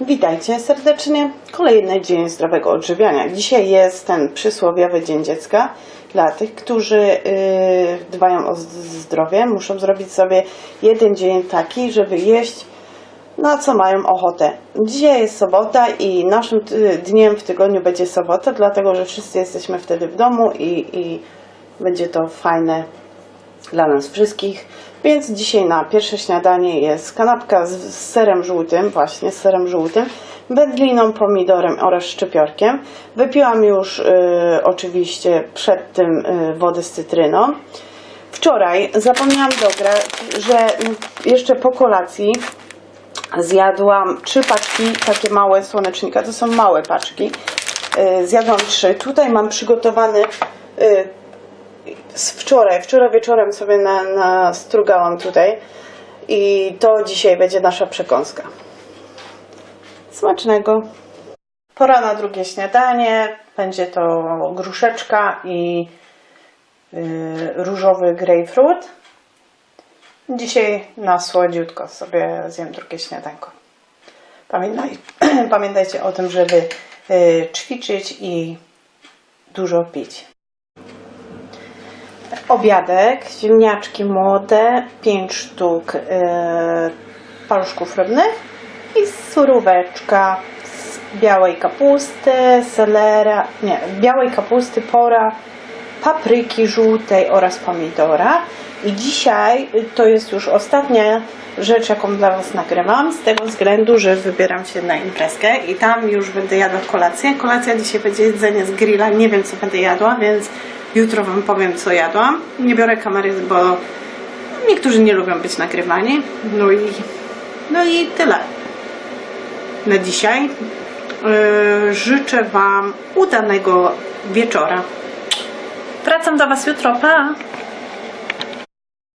Witajcie serdecznie. Kolejny dzień zdrowego odżywiania. Dzisiaj jest ten przysłowiowy Dzień Dziecka. Dla tych, którzy yy, dbają o zdrowie, muszą zrobić sobie jeden dzień taki, żeby jeść na co mają ochotę. Dzisiaj jest sobota i naszym y, dniem w tygodniu będzie sobota, dlatego że wszyscy jesteśmy wtedy w domu i, i będzie to fajne dla nas wszystkich. Więc dzisiaj na pierwsze śniadanie jest kanapka z, z serem żółtym, właśnie z serem żółtym, wędliną, pomidorem oraz szczypiorkiem. Wypiłam już y, oczywiście przed tym y, wodę z cytryną. Wczoraj zapomniałam dograć, że jeszcze po kolacji zjadłam trzy paczki, takie małe słonecznika, to są małe paczki. Y, Zjadłam trzy. Tutaj mam przygotowany y, z wczoraj, wczoraj wieczorem sobie na, nastrugałam tutaj i to dzisiaj będzie nasza przekąska. Smacznego! Pora na drugie śniadanie. Będzie to gruszeczka i y, różowy grapefruit. Dzisiaj na słodziutko sobie zjem drugie śniadanko. Pamiętaj, pamiętajcie o tym, żeby y, ćwiczyć i dużo pić. Obiadek, ziemniaczki młode, 5 sztuk y, paluszków rybnych i suróweczka z białej kapusty, selera, nie, białej kapusty, pora, papryki żółtej oraz pomidora. I dzisiaj to jest już ostatnia rzecz, jaką dla Was nagrywam, z tego względu, że wybieram się na imprezkę i tam już będę jadła kolację. Kolacja dzisiaj będzie jedzenie z grilla, nie wiem co będę jadła, więc jutro Wam powiem co jadłam. Nie biorę kamery, bo niektórzy nie lubią być nagrywani. No i, no i tyle na dzisiaj. Yy, życzę Wam udanego wieczora. Wracam do Was jutro, pa!